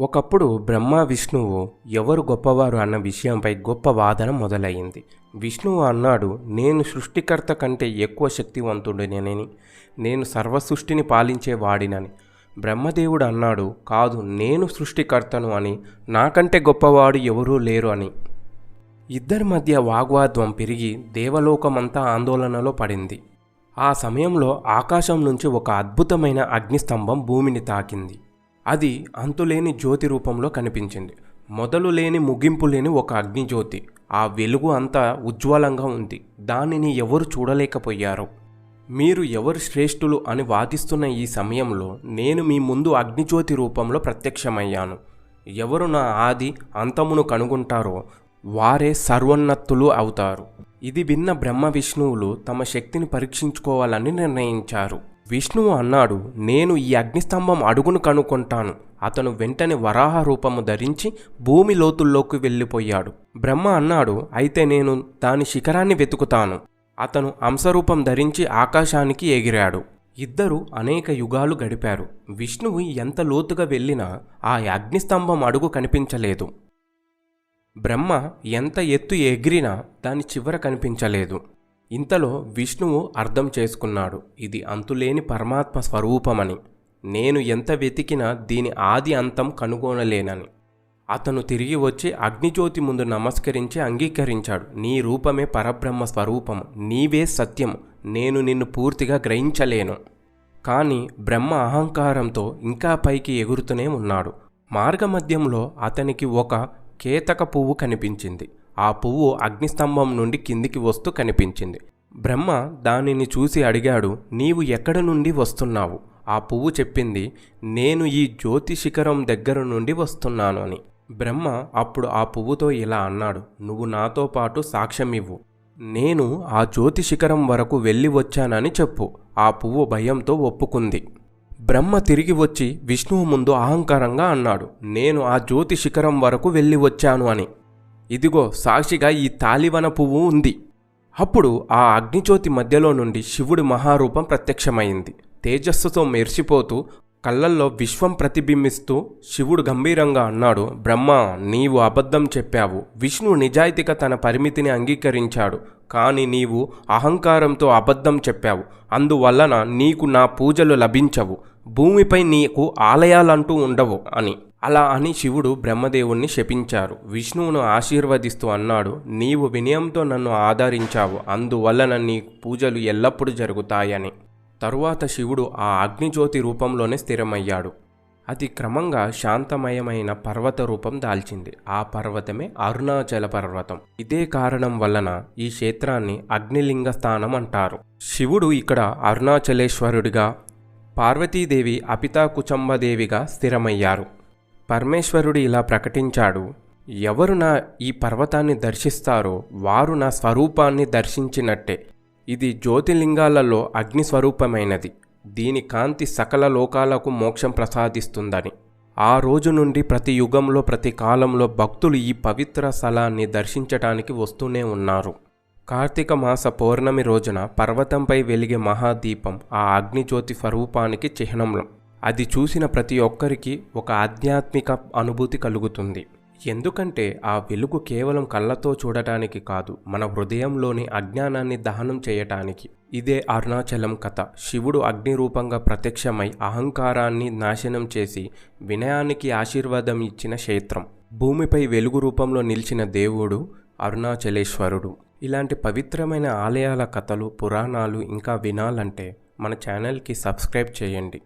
ఒకప్పుడు బ్రహ్మ విష్ణువు ఎవరు గొప్పవారు అన్న విషయంపై గొప్ప వాదన మొదలయ్యింది. విష్ణువు అన్నాడు నేను సృష్టికర్త కంటే ఎక్కువ శక్తివంతుడినని నేను సర్వసృష్టిని పాలించే వాడినని బ్రహ్మదేవుడు అన్నాడు కాదు నేను సృష్టికర్తను అని నాకంటే గొప్పవాడు ఎవరూ లేరు అని. ఇద్దరి మధ్య వాగ్వాద్వం పెరిగి దేవలోకమంతా ఆందోళనలో పడింది. ఆ సమయంలో ఆకాశం నుంచి ఒక అద్భుతమైన అగ్నిస్తంభం భూమిని తాకింది. అది అంతులేని జ్యోతి రూపంలో కనిపించింది. మొదలు లేని ముగింపు లేని ఒక అగ్నిజ్యోతి. ఆ వెలుగు అంతా ఉజ్వలంగా ఉంది. దానిని ఎవరు చూడలేకపోయారు? మీరు ఎవరు శ్రేష్ఠులు అని వాదిస్తున్న ఈ సమయంలో నేను మీ ముందు అగ్నిజ్యోతి రూపంలో ప్రత్యక్షమయ్యాను. ఎవరు నా ఆది అంతమును కనుగొంటారో వారే సర్వోన్నతులు అవుతారు. ఇది విన్న బ్రహ్మ విష్ణువులు తమ శక్తిని పరీక్షించుకోవాలని నిర్ణయించారు. విష్ణువు అన్నాడు నేను ఈ అగ్నిస్తంభం అడుగును కనుక్కుంటాను. అతను వెంటనే వరాహ రూపము ధరించి భూమి లోతుల్లోకి వెళ్ళిపోయాడు. బ్రహ్మ అన్నాడు అయితే నేను దాని శిఖరాన్ని వెతుకుతాను. అతను అంశరూపం ధరించి ఆకాశానికి ఎగిరాడు. ఇద్దరు అనేక యుగాలు గడిపారు. విష్ణువు ఎంత లోతుగా వెళ్ళినా ఆ అగ్నిస్తంభం అడుగు కనిపించలేదు. బ్రహ్మ ఎంత ఎత్తు ఎగిరినా దాని చివర కనిపించలేదు. ఇంతలో విష్ణువు అర్థం చేసుకున్నాడు ఇది అంతులేని పరమాత్మ స్వరూపమని. నేను ఎంత వెతికినా దీని ఆది అంతం కనుగొనలేనని. అతను తిరిగి వచ్చి అగ్నిజ్యోతి ముందు నమస్కరించి అంగీకరించాడు. నీ రూపమే పరబ్రహ్మ స్వరూపం నీవే సత్యం నేను నిన్ను పూర్తిగా గ్రహించలేను. కానీ బ్రహ్మ అహంకారంతో ఇంకా పైకి ఎగురుతూనే ఉన్నాడు. మార్గమధ్యంలో అతనికి ఒక కేతక పువ్వు కనిపించింది. ఆ పువ్వు అగ్నిస్తంభం నుండి కిందికి వస్తూ కనిపించింది. బ్రహ్మ దానిని చూసి అడిగాడు నీవు ఎక్కడ నుండి వస్తున్నావు? ఆ పువ్వు చెప్పింది నేను ఈ జ్యోతి శిఖరం దగ్గర నుండి వస్తున్నాను అని. బ్రహ్మ అప్పుడు ఆ పువ్వుతో ఇలా అన్నాడు నువ్వు నాతో పాటు సాక్ష్యమివ్వు. నేను ఆ జ్యోతి శిఖరం వరకు వెళ్ళి వచ్చానని చెప్పు. ఆ పువ్వు భయంతో ఒప్పుకుంది. బ్రహ్మ తిరిగి వచ్చి విష్ణువు ముందు అహంకారంగా అన్నాడు నేను ఆ జ్యోతి శిఖరం వరకు వెళ్ళి వచ్చాను అని. ఇదిగో సాక్షిగా ఈ తాలివన పువ్వు ఉంది. అప్పుడు ఆ అగ్నిజ్యోతి మధ్యలో నుండి శివుడి మహారూపం ప్రత్యక్షమైంది. తేజస్సుతో మెరిసిపోతూ కళ్ళల్లో విశ్వం ప్రతిబింబిస్తూ శివుడు గంభీరంగా అన్నాడు బ్రహ్మ నీవు అబద్ధం చెప్పావు. విష్ణు నిజాయితీగా తన పరిమితిని అంగీకరించాడు. కానీ నీవు అహంకారంతో అబద్ధం చెప్పావు. అందువలన నీకు నా పూజలు లభించవు. భూమిపై నీకు ఆలయాలంటూ ఉండవు అని. అలా అని శివుడు బ్రహ్మదేవుణ్ణి శపించారు. విష్ణువును ఆశీర్వదిస్తూ అన్నాడు నీవు వినయంతో నన్ను ఆదరించావు. అందువలన నీ పూజలు ఎల్లప్పుడూ జరుగుతాయని. తరువాత శివుడు ఆ అగ్నిజ్యోతి రూపంలోనే స్థిరమయ్యాడు. అది క్రమంగా శాంతమయమైన పర్వత రూపం దాల్చింది. ఆ పర్వతమే అరుణాచల పర్వతం. ఇదే కారణం వలన ఈ క్షేత్రాన్ని అగ్నిలింగ స్థానం అంటారు. శివుడు ఇక్కడ అరుణాచలేశ్వరుడిగా పార్వతీదేవి అపితాకుచంబదేవిగా స్థిరమయ్యారు. పరమేశ్వరుడు ఇలా ప్రకటించాడు ఎవరు నా ఈ పర్వతాన్ని దర్శిస్తారో వారు నా స్వరూపాన్ని దర్శించినట్టే. ఇది జ్యోతిలింగాలలో అగ్ని స్వరూపమైనది దీని కాంతి సకల లోకాలకు మోక్షం ప్రసాదిస్తుందని. ఆ రోజు నుండి ప్రతి యుగంలో ప్రతి కాలంలో భక్తులు ఈ పవిత్ర స్థలాన్ని దర్శించటానికి వస్తూనే ఉన్నారు. కార్తీక మాస పౌర్ణమి రోజున పర్వతంపై వెలిగే మహాదీపం ఆ అగ్నిజ్యోతి స్వరూపానికి చిహ్నంలం. అది చూసిన ప్రతి ఒక్కరికి ఒక ఆధ్యాత్మిక అనుభూతి కలుగుతుంది. ఎందుకంటే ఆ వెలుగు కేవలం కళ్ళతో చూడటానికి కాదు మన హృదయంలోని అజ్ఞానాన్ని దహనం చేయటానికి. ఇదే అరుణాచలం కథ. శివుడు అగ్ని రూపంగా ప్రత్యక్షమై అహంకారాన్ని నాశనం చేసి వినయానికి ఆశీర్వాదం ఇచ్చిన క్షేత్రం. భూమిపై వెలుగు రూపంలో నిలిచిన దేవుడు అరుణాచలేశ్వరుడు. ఇలాంటి పవిత్రమైన ఆలయాల కథలు పురాణాలు ఇంకా వినాలంటే మన ఛానల్కి సబ్స్క్రైబ్ చేయండి.